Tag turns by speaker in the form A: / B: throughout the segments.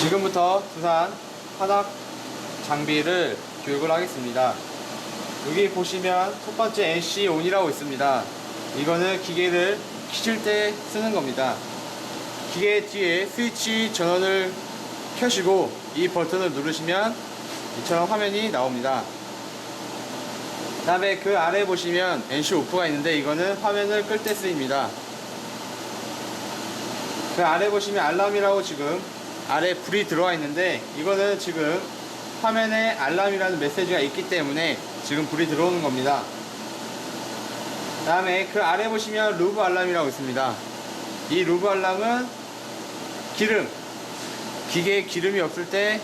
A: 지금부터 두산 화학 장비를 교육을 하겠습니다. 여기 보시면 첫 번째 NC 온이라고 있습니다. 이거는 기계를 키실 때 쓰는 겁니다. 기계 뒤에 스위치 전원을 켜시고 이 버튼을 누르시면 이처럼 화면이 나옵니다. 그 다음에 그 아래 보시면 NC 오프가 있는데 이거는 화면을 끌 때 쓰입니다. 그 아래 보시면 알람이라고 지금 아래 불이 들어와 있는데 이거는 지금 화면에 알람이라는 메시지가 있기 때문에 지금 불이 들어오는 겁니다. 그 다음에 그 아래 보시면 루브 알람이라고 있습니다. 이 루브 알람은 기름, 기계에 기름이 없을 때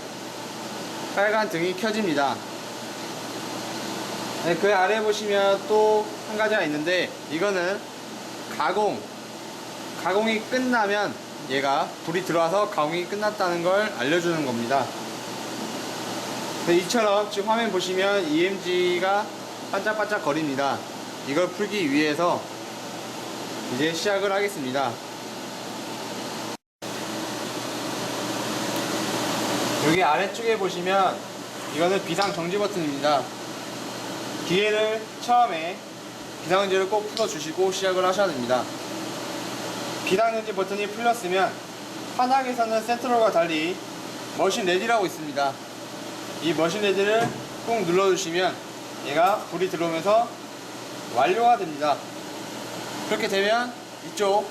A: 빨간 등이 켜집니다. 네, 그 아래 보시면 또 한 가지가 있는데 이거는 가공, 가공이 끝나면 얘가 불이 들어와서 가공이 끝났다는 걸 알려주는 겁니다. 네, 이처럼 지금 화면 보시면 EMG가 반짝반짝 거립니다. 이걸 풀기 위해서 이제 시작을 하겠습니다. 여기 아래쪽에 보시면 이거는 비상 정지 버튼입니다. 기계를 처음에 비상전지를 꼭 풀어주시고 시작을 하셔야 됩니다. 비상전지 버튼이 풀렸으면 환하게서는 센트럴과 달리 머신 레디라고 있습니다. 이 머신 레디를 꼭 눌러주시면 얘가 불이 들어오면서 완료가 됩니다. 그렇게 되면 이쪽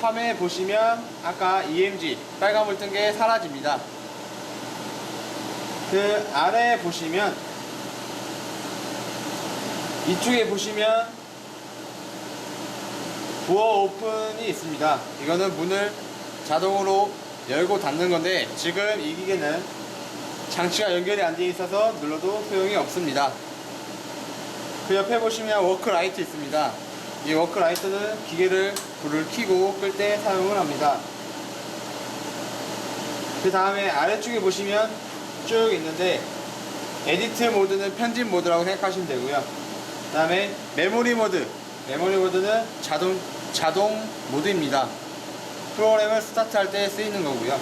A: 화면에 보시면 아까 EMG 빨간불 뜬 게 사라집니다. 그 아래에 보시면 이쪽에 보시면 부어 오픈이 있습니다. 이거는 문을 자동으로 열고 닫는 건데 지금 이 기계는 장치가 연결이 안 되어 있어서 눌러도 소용이 없습니다. 그 옆에 보시면 워크 라이트 있습니다. 이 워크 라이트는 기계를 불을 켜고 끌 때 사용을 합니다. 그 다음에 아래쪽에 보시면 쭉 있는데 에디트 모드는 편집 모드라고 생각하시면 되고요. 그 다음에 메모리 모드 메모리 모드는 자동 자동 모드입니다. 프로그램을 스타트할 때 쓰이는 거고요.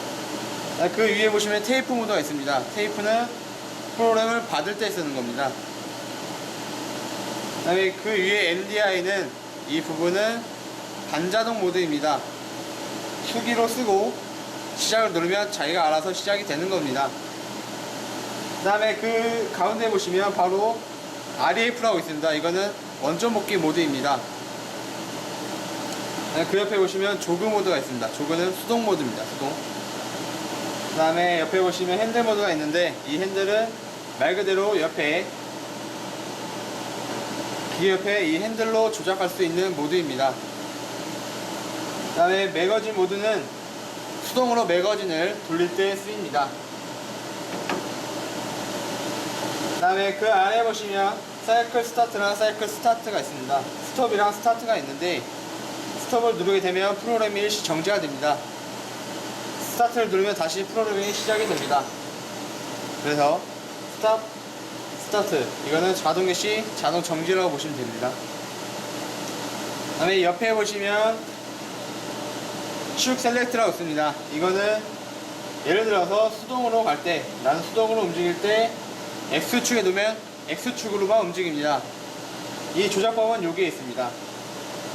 A: 그 위에 보시면 테이프 모드가 있습니다. 테이프는 프로그램을 받을 때 쓰는 겁니다. 그 다음에 그 위에 NDI는 이 부분은 반자동 모드입니다. 수기로 쓰고 시작을 누르면 자기가 알아서 시작이 되는 겁니다. 그 다음에 그 가운데 보시면 바로 REF라고 있습니다. 이거는 원점 복귀 모드입니다. 네, 그 옆에 보시면 조그 모드가 있습니다. 조그는 수동 모드입니다. 수동. 그 다음에 옆에 보시면 핸들 모드가 있는데 이 핸들은 말 그대로 옆에 기계 옆에 이 핸들로 조작할 수 있는 모드입니다. 그 다음에 매거진 모드는 수동으로 매거진을 돌릴 때 쓰입니다. 그 다음에 그 아래 보시면 사이클 스타트랑 사이클 스타트가 있습니다. 스톱이랑 스타트가 있는데 스톱을 누르게 되면 프로그램이 일시 정지가 됩니다. 스타트를 누르면 다시 프로그램이 시작이 됩니다. 그래서 스탑, 스타트 이거는 자동 개시, 자동 정지라고 보시면 됩니다. 그 다음에 옆에 보시면 슉 셀렉트라고 있습니다. 이거는 예를 들어서 수동으로 갈 때, 나는 수동으로 움직일 때 X축에 놓으면 X축으로만 움직입니다. 이 조작법은 여기에 있습니다.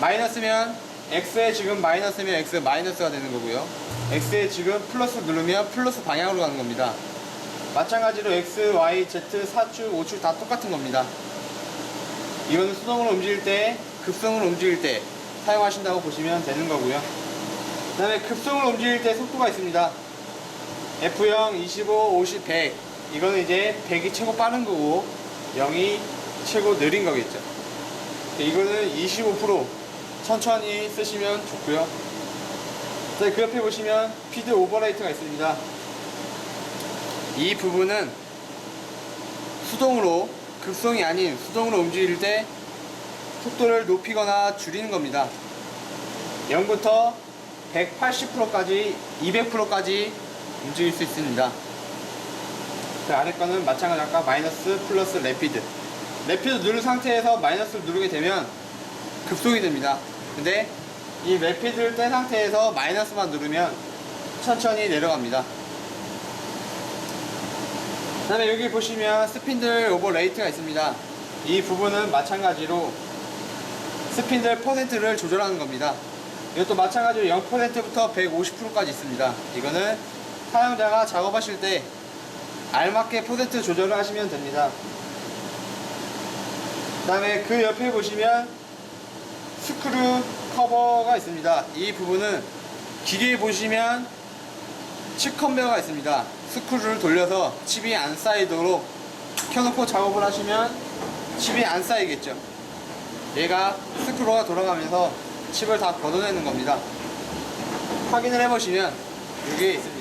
A: 마이너스면 X에 지금 마이너스면 X 마이너스가 되는 거고요. X에 지금 플러스 누르면 플러스 방향으로 가는 겁니다. 마찬가지로 X, Y, Z, 4축, 5축 다 똑같은 겁니다. 이거는 수동으로 움직일 때, 급성으로 움직일 때 사용하신다고 보시면 되는 거고요. 그 다음에 급성으로 움직일 때 속도가 있습니다. F0, 25, 50, 100 이거는 이제 100이 최고 빠른 거고 0이 최고 느린 거겠죠. 이거는 25% 천천히 쓰시면 좋고요. 자, 그 옆에 보시면 피드 오버레이트가 있습니다. 이 부분은 수동으로 급성이 아닌 수동으로 움직일 때 속도를 높이거나 줄이는 겁니다. 0부터 180%까지 200%까지 움직일 수 있습니다. 그 아래 거는 마찬가지 아까 마이너스 플러스 레피드 레피드 누른 상태에서 마이너스를 누르게 되면 급속이 됩니다. 근데 이 레피드를 뗀 상태에서 마이너스만 누르면 천천히 내려갑니다. 그 다음에 여기 보시면 스핀들 오버 레이트가 있습니다. 이 부분은 마찬가지로 스핀들 퍼센트를 조절하는 겁니다. 이것도 마찬가지로 0%부터 150%까지 있습니다. 이거는 사용자가 작업하실 때 알맞게 퍼센트 조절을 하시면 됩니다. 그 다음에 그 옆에 보시면 스크류 커버가 있습니다. 이 부분은 기계에 보시면 칩 컨베어가 있습니다. 스크류를 돌려서 칩이 안 쌓이도록 켜놓고 작업을 하시면 칩이 안 쌓이겠죠. 얘가 스크루가 돌아가면서 칩을 다 걷어내는 겁니다. 확인을 해보시면 이게 있습니다.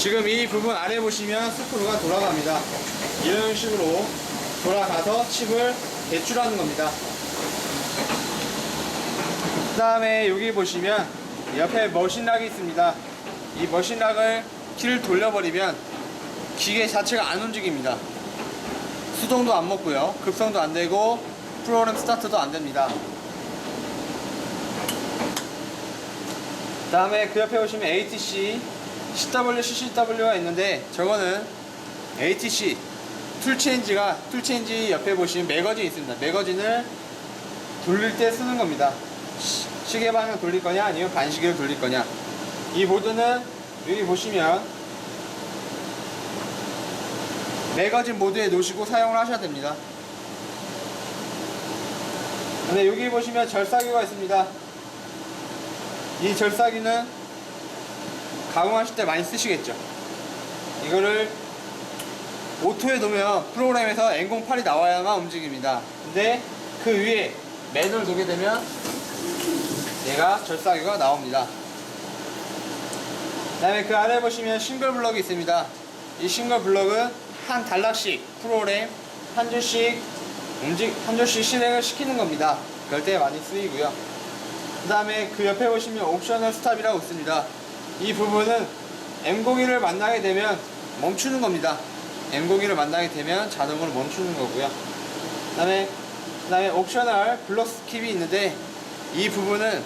A: 지금 이 부분 아래 보시면 스크루가 돌아갑니다. 이런 식으로 돌아가서 칩을 배출하는 겁니다. 그 다음에 여기 보시면 옆에 머신락이 있습니다. 이 머신락을 키를 돌려버리면 기계 자체가 안 움직입니다. 수동도 안 먹고요. 급성도 안 되고 프로그램 스타트도 안 됩니다. 다음에 그 옆에 보시면 ATC, CW, CCW가 있는데 저거는 ATC 툴체인지가 툴체인지 옆에 보시면 매거진이 있습니다. 매거진을 돌릴 때 쓰는 겁니다. 시- 시계 방향 돌릴 거냐 아니면 반시계로 돌릴 거냐. 이 보드는 여기 보시면 매거진 모드에 놓으시고 사용을 하셔야 됩니다. 근데 여기 보시면 절사기가 있습니다. 이 절사기는 가공하실 때 많이 쓰시겠죠. 이거를 오토에 놓으면 프로그램에서 N08이 나와야만 움직입니다. 근데 그 위에 맨을 놓게 되면 얘가 절사기가 나옵니다. 그 다음에 그 아래 보시면 싱글 블럭이 있습니다. 이 싱글 블럭은 한 단락씩 프로그램 한 줄씩 움직 한 줄씩 실행을 시키는 겁니다. 그럴 때 많이 쓰이고요. 그 다음에 그 옆에 보시면 옵셔널 스탑이라고 있습니다. 이 부분은 M01을 만나게 되면 멈추는 겁니다. M01을 만나게 되면 자동으로 멈추는 거고요. 그 다음에 그 다음에 옵셔널 블록 스킵이 있는데 이 부분은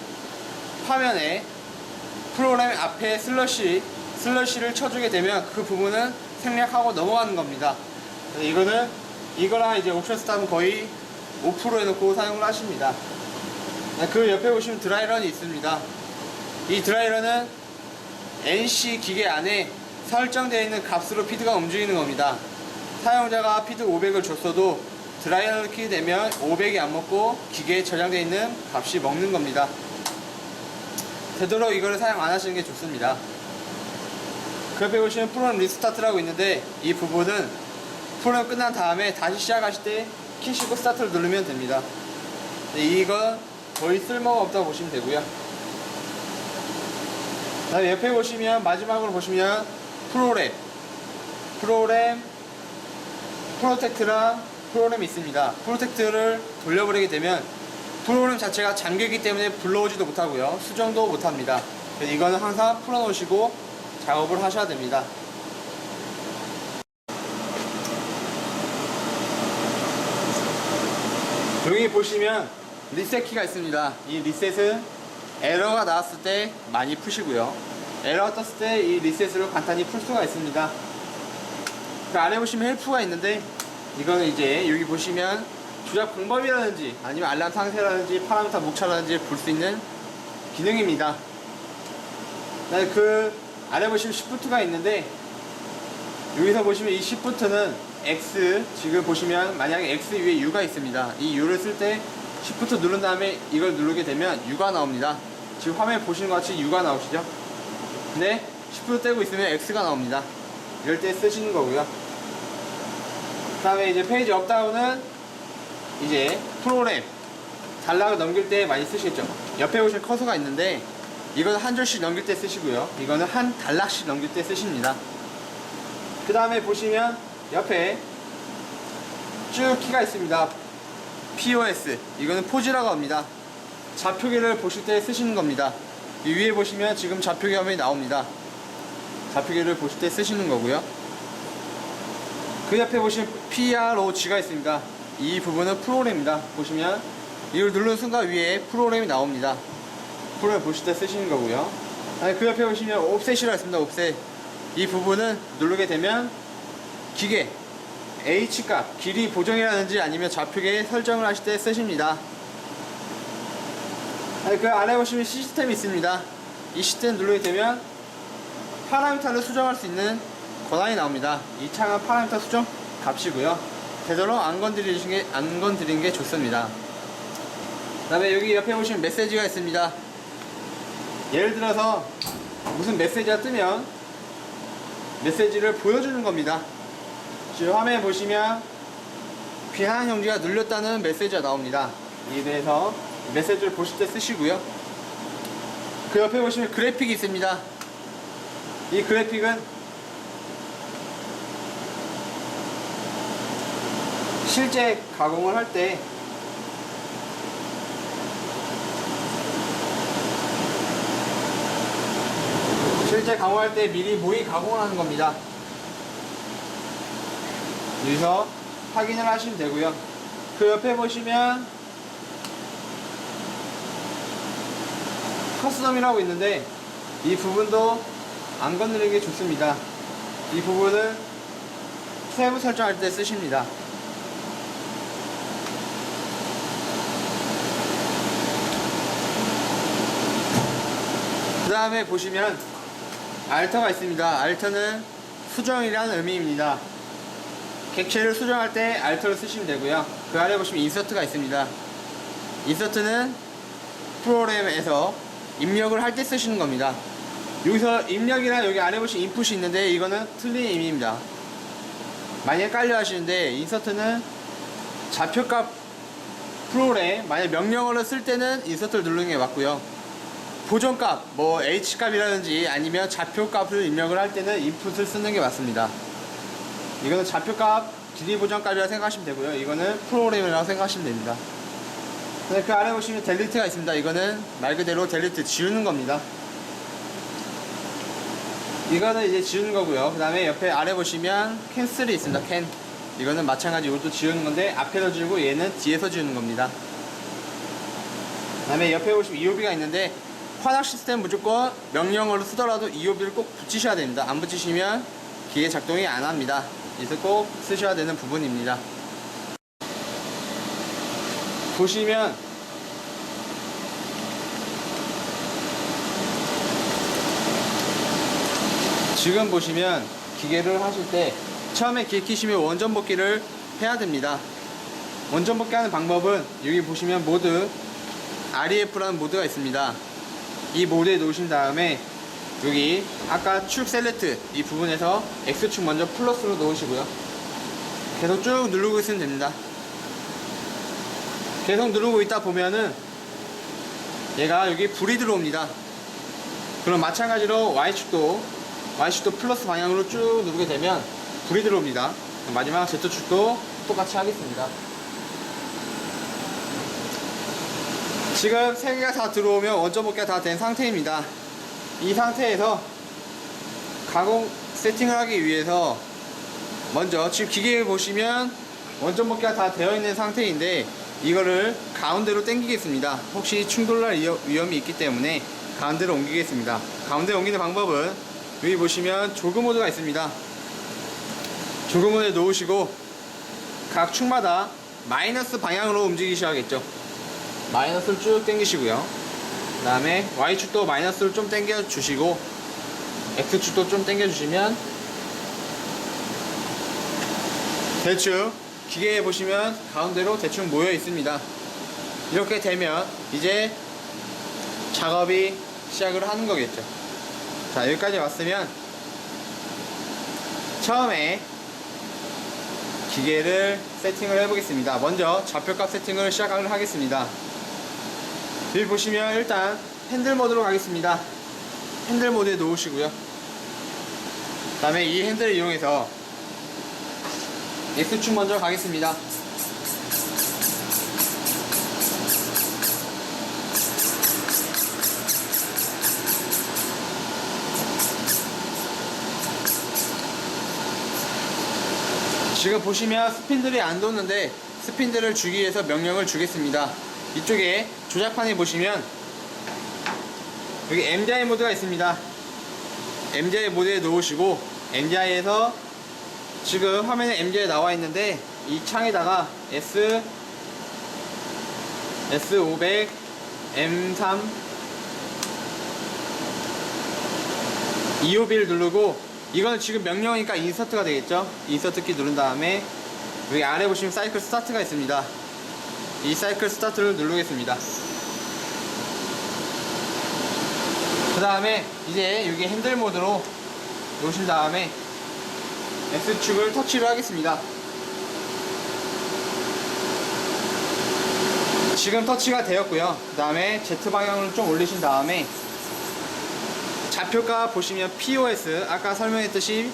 A: 화면에 프로그램 앞에 슬러시 슬러시를 쳐주게 되면 그 부분은 생략하고 넘어가는 겁니다. 이거는 이거랑 이제 옵션 스탑은 거의 5% 해놓고 사용을 하십니다. 그 옆에 보시면 드라이런이 있습니다. 이 드라이런은 NC 기계 안에 설정되어 있는 값으로 피드가 움직이는 겁니다. 사용자가 피드 500을 줬어도 드라이런을 키게 되면 500이 안 먹고 기계에 저장되어 있는 값이 먹는 겁니다. 되도록 이거를 사용 안 하시는 게 좋습니다. 그 옆에 보시면 프로그램 리스타트라고 있는데 이 부분은 프로그램 끝난 다음에 다시 시작하실 때 키시고 스타트를 누르면 됩니다. 네, 이건 거의 쓸모가 없다고 보시면 되고요. 다음에 옆에 보시면 마지막으로 보시면 프로그램 프로그램 프로텍트랑 프로그램이 있습니다. 프로텍트를 돌려버리게 되면 프로그램 자체가 잠기기 때문에 불러오지도 못하고요. 수정도 못합니다. 이거는 항상 풀어놓으시고 작업을 하셔야 됩니다. 여기 보시면 리셋 키가 있습니다. 이 리셋은 에러가 나왔을 때 많이 푸시고요. 에러가 떴을 때 이 리셋으로 간단히 풀 수가 있습니다. 그 아래 보시면 헬프가 있는데 이거는 이제 여기 보시면 조작 방법이라든지 아니면 알람 상태라든지 파라미터 목차라든지 볼 수 있는 기능입니다. 그다음에 그 아래 보시면 시프트가 있는데 여기서 보시면 이 시프트는 X 지금 보시면 만약에 X 위에 U가 있습니다. 이 U를 쓸때 시프트 누른 다음에 이걸 누르게 되면 U가 나옵니다. 지금 화면에 보시는 것 같이 U가 나오시죠? 근데 시프트 떼고 있으면 X가 나옵니다. 이럴 때 쓰시는 거고요. 그 다음에 이제 페이지 업다운은 이제 프로그램 단락을 넘길 때 많이 쓰시겠죠. 옆에 보시면 커서가 있는데 이거는 한 줄씩 넘길 때 쓰시고요. 이거는 한 단락씩 넘길 때 쓰십니다. 그 다음에 보시면 옆에 쭉 키가 있습니다. POS 이거는 포즈라고 합니다. 좌표기를 보실 때 쓰시는 겁니다. 이 위에 보시면 지금 좌표기 화면이 나옵니다. 좌표기를 보실 때 쓰시는 거고요. 그 옆에 보시면 PROG가 있습니다. 이 부분은 프로그램입니다. 보시면 이걸 누르는 순간 위에 프로그램이 나옵니다. 프로그램 보실 때 쓰시는 거고요. 그 옆에 보시면 옵셋이라고 있습니다. 옵셋. 이 부분은 누르게 되면 기계 H값 길이 보정이라든지 아니면 좌표계 설정을 하실 때 쓰십니다. 그 안에 보시면 시스템이 있습니다. 이 시스템 누르게 되면 파라미터를 수정할 수 있는 권한이 나옵니다. 이 차가 파라미터 수정 값이고요. 되도록 안 건드리는 게, 안 건드리는 게 좋습니다. 그 다음에 여기 옆에 보시면 메시지가 있습니다. 예를 들어서 무슨 메시지가 뜨면 메시지를 보여주는 겁니다. 지금 화면에 보시면 비난 형지가 눌렸다는 메시지가 나옵니다. 이에 대해서 메시지를 보실 때 쓰시고요. 그 옆에 보시면 그래픽이 있습니다. 이 그래픽은 실제 가공을 할 때 실제 가공할 때 미리 모의 가공을 하는 겁니다. 여기서 확인을 하시면 되고요. 그 옆에 보시면 커스텀이라고 있는데 이 부분도 안 건드리는 게 좋습니다. 이 부분은 세부 설정할 때 쓰십니다. 그 다음에 보시면 알터가 있습니다. 알터는 수정이라는 의미입니다. 객체를 수정할 때 알터를 쓰시면 되고요. 그 아래 보시면 인서트가 있습니다. 인서트는 프로그램에서 입력을 할 때 쓰시는 겁니다. 여기서 입력이랑 여기 아래 보시면 인풋이 있는데 이거는 틀린 의미입니다. 만약에 깔려 하시는데 인서트는 좌표값 프로그램 만약 명령어를 쓸 때는 인서트를 누르는 게 맞고요. 보정값, 뭐 H값이라든지 아니면 좌표값을 입력을 할 때는 인풋을 쓰는 게 맞습니다. 이거는 좌표값, 길이 보정값이라고 생각하시면 되고요. 이거는 프로그램이라고 생각하시면 됩니다. 네, 그 아래 보시면 델리트가 있습니다. 이거는 말 그대로 델리트 지우는 겁니다. 이거는 이제 지우는 거고요. 그 다음에 옆에 아래 보시면 캔슬이 있습니다. 캔. 이거는 마찬가지 이것도 지우는 건데 앞에서 지우고 얘는 뒤에서 지우는 겁니다. 그 다음에 옆에 보시면 EOB가 있는데 환학 시스템 무조건 명령어로 쓰더라도 EOB를 꼭 붙이셔야 됩니다. 안 붙이시면 기계 작동이 안 합니다. 그래서 꼭 쓰셔야 되는 부분입니다. 보시면 지금 보시면 기계를 하실 때 처음에 기계 키시면 원전 복귀를 해야 됩니다. 원전 복귀하는 방법은 여기 보시면 모드 REF라는 모드가 있습니다. 이 모드에 놓으신 다음에 여기 아까 축 셀렉트 이 부분에서 X축 먼저 플러스로 놓으시고요. 계속 쭉 누르고 있으면 됩니다. 계속 누르고 있다 보면은 얘가 여기 불이 들어옵니다. 그럼 마찬가지로 Y축도 Y축도 플러스 방향으로 쭉 누르게 되면 불이 들어옵니다. 마지막 Z축도 똑같이 하겠습니다. 지금 세 개가 다 들어오면 원점 복귀가 다 된 상태입니다. 이 상태에서 가공 세팅을 하기 위해서 먼저 지금 기계를 보시면 원점 복귀가 다 되어 있는 상태인데 이거를 가운데로 당기겠습니다. 혹시 충돌날 위험- 위험이 있기 때문에 가운데로 옮기겠습니다. 가운데 옮기는 방법은 여기 보시면 조그 모드가 있습니다. 조그 모드에 놓으시고 각 축마다 마이너스 방향으로 움직이셔야겠죠. 마이너스를 쭉 당기시고요. 그 다음에 Y축도 마이너스를 좀 당겨 주시고 X축도 좀 당겨 주시면 대충 기계에 보시면 가운데로 대충 모여 있습니다. 이렇게 되면 이제 작업이 시작을 하는 거겠죠. 자, 여기까지 왔으면 처음에 기계를 세팅을 해보겠습니다. 먼저 좌표값 세팅을 시작을 하겠습니다. 여기 보시면 일단 핸들 모드로 가겠습니다. 핸들 모드에 놓으시고요. 그 다음에 이 핸들을 이용해서 X축 먼저 가겠습니다. 지금 보시면 스핀들이 안 도는데 스핀들을 주기 위해서 명령을 주겠습니다. 이쪽에 조작판에 보시면 여기 MDI 모드가 있습니다. MDI 모드에 놓으시고 MDI에서 지금 화면에 MDI 나와 있는데 이 창에다가 S S500 M3 EOB를 누르고 이건 지금 명령이니까 인서트가 되겠죠 인서트 키 누른 다음에 여기 아래 보시면 사이클 스타트가 있습니다 이 사이클 스타트를 누르겠습니다. 그 다음에 이제 여기 핸들 모드로 놓으신 다음에 X축을 터치를 하겠습니다. 지금 터치가 되었고요. 그 다음에 Z 방향을 좀 올리신 다음에 좌표가 보시면 POS 아까 설명했듯이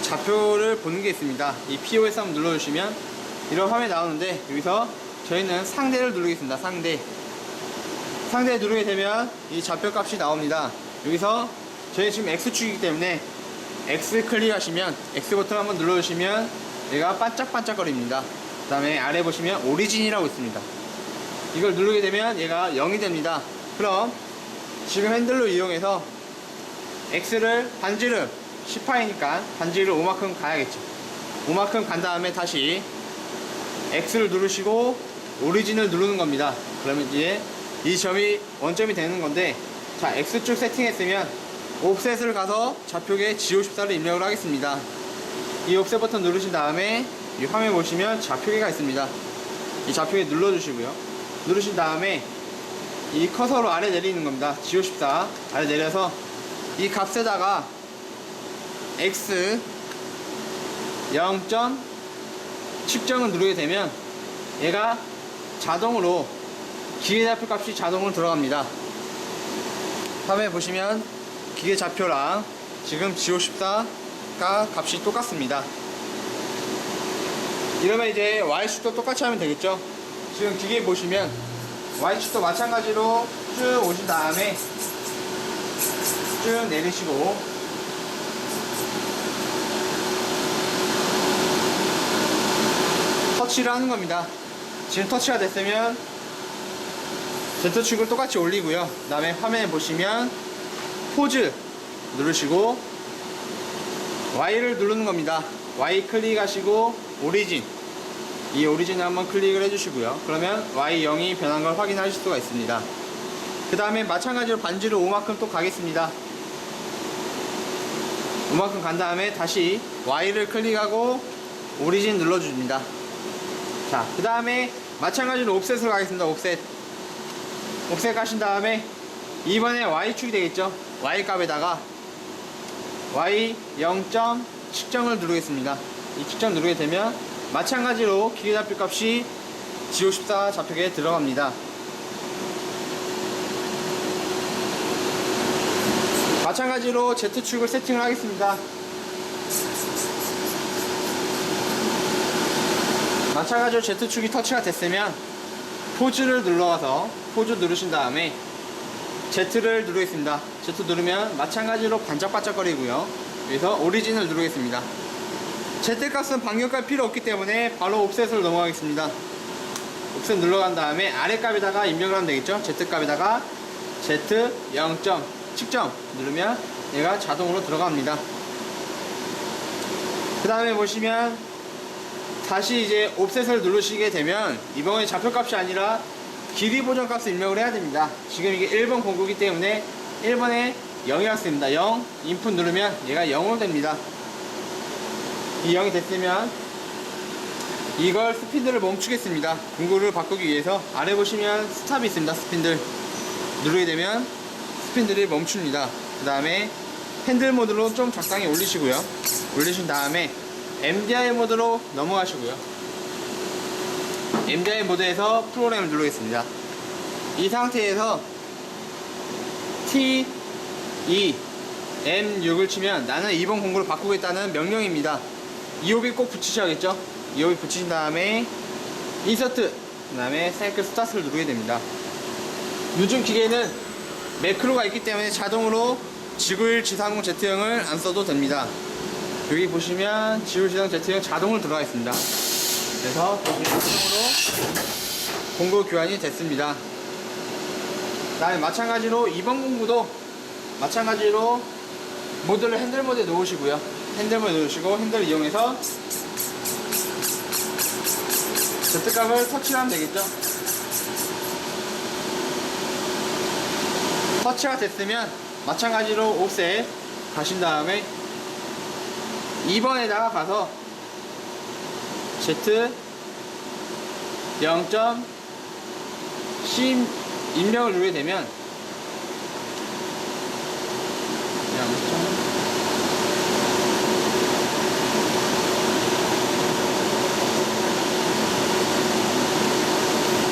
A: 좌표를 보는 게 있습니다. 이 POS 한번 눌러주시면 이런 화면이 나오는데 여기서 저희는 상대를 누르겠습니다. 상대. 상대 누르게 되면 이 좌표 값이 나옵니다. 여기서 저희 지금 X축이기 때문에 X 클릭하시면 X 버튼 한번 눌러주시면 얘가 반짝반짝거립니다. 그 다음에 아래 보시면 오리진이라고 있습니다. 이걸 누르게 되면 얘가 0이 됩니다. 그럼 지금 핸들로 이용해서 X를 반지름 10파이니까 반지를 5만큼 가야겠죠. 5만큼 간 다음에 다시 X를 누르시고 오리진을 누르는 겁니다. 그러면 이제 이 점이 원점이 되는 건데 자 X축 세팅했으면 옵셋을 가서 좌표계에 G54를 입력을 하겠습니다. 이 옵셋 버튼 누르신 다음에 이 화면 보시면 좌표계가 있습니다. 이 좌표계 눌러주시고요. 누르신 다음에 이 커서로 아래 내리는 겁니다. G54 아래 내려서 이 값에다가 X 0점 측정을 누르게 되면 얘가 자동으로 기계 좌표 값이 자동으로 들어갑니다. 화면에 보시면 기계 좌표랑 지금 G54가 값이 똑같습니다. 이러면 이제 Y축도 똑같이 하면 되겠죠. 지금 기계 보시면 Y축도 마찬가지로 쭉 오신 다음에 쭉 내리시고 터치를 하는 겁니다. 지금 터치가 됐으면 Z축을 똑같이 올리고요. 그 다음에 화면에 보시면 포즈 누르시고 Y를 누르는 겁니다. Y 클릭하시고 오리진 이 오리진을 한번 클릭을 해주시고요. 그러면 Y0이 변한 걸 확인하실 수가 있습니다. 그 다음에 마찬가지로 반지를 5만큼 또 가겠습니다. 5만큼 간 다음에 다시 Y를 클릭하고 오리진 눌러줍니다. 자, 그 다음에 마찬가지로 옵셋으로 가겠습니다. 옵셋. 옵셋 가신 다음에 이번에 Y축이 되겠죠. Y 값에다가 Y 0점 측정을 누르겠습니다. 이 측정 누르게 되면 마찬가지로 기계 좌표 값이 G54 좌표계에 들어갑니다. 마찬가지로 Z축을 세팅을 하겠습니다. 마찬가지로 Z축이 터치가 됐으면 포즈를 눌러서 포즈 누르신 다음에 Z를 누르겠습니다. Z 누르면 마찬가지로 반짝반짝거리고요. 여기서 오리진을 누르겠습니다. Z 값은 반경값 필요 없기 때문에 바로 옵셋으로 넘어가겠습니다. 옵셋 눌러간 다음에 아래 값에다가 입력을 하면 되겠죠. Z 값에다가 Z 0점 측정 누르면 얘가 자동으로 들어갑니다. 그 다음에 보시면 다시 이제 옵셋을 누르시게 되면 이번에 좌표값이 아니라 길이 보정 값을 입력을 해야 됩니다. 지금 이게 1번 공구기 때문에 1번에 0이라 씁니다. 0 인풋 누르면 얘가 0으로 됩니다. 이 0이 됐으면 이걸 스피드를 멈추겠습니다. 공구를 바꾸기 위해서 아래 보시면 스탑이 있습니다. 스핀들 누르게 되면 스핀들이 멈춥니다. 그 다음에 핸들 모드로 좀 적당히 올리시고요. 올리신 다음에 MDI 모드로 넘어가시고요. MDI 모드에서 프로그램을 누르겠습니다. 이 상태에서 T, E, M6을 치면 나는 2번 공구를 바꾸겠다는 명령입니다. EOB 꼭 붙이셔야겠죠? EOB 붙이신 다음에 인서트, 그 다음에 사이클 스타트를 누르게 됩니다. 요즘 기계는 매크로가 있기 때문에 자동으로 지구일 지상공 Z형을 안 써도 됩니다. 여기 보시면 지상 Z형 자동으로 들어가 있습니다. 그래서 자동으로 공구 교환이 됐습니다. 그 다음에 마찬가지로 2번 공구도 마찬가지로 모드를 핸들 모드에 놓으시고요. 핸들 모드에 놓으시고 핸들을 이용해서 Z값을 터치하면 되겠죠. 터치가 됐으면 마찬가지로 옵셋 가신 다음에 2번에다가 가서 Z 0.10 입력을 누르게 되면 0.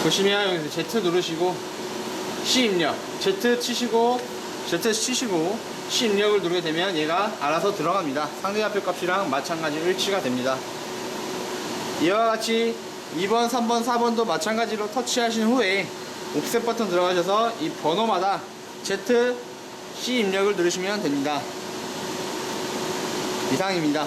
A: 보시면 여기서 Z 누르시고 C 입력 Z 치시고 Z 치시고 C 입력을 누르게 되면 얘가 알아서 들어갑니다. 상대좌표 값이랑 마찬가지 일치가 됩니다. 이와 같이 2번, 3번, 4번도 마찬가지로 터치하신 후에 옵셋 버튼 들어가셔서 이 번호마다 Z, C 입력을 누르시면 됩니다. 이상입니다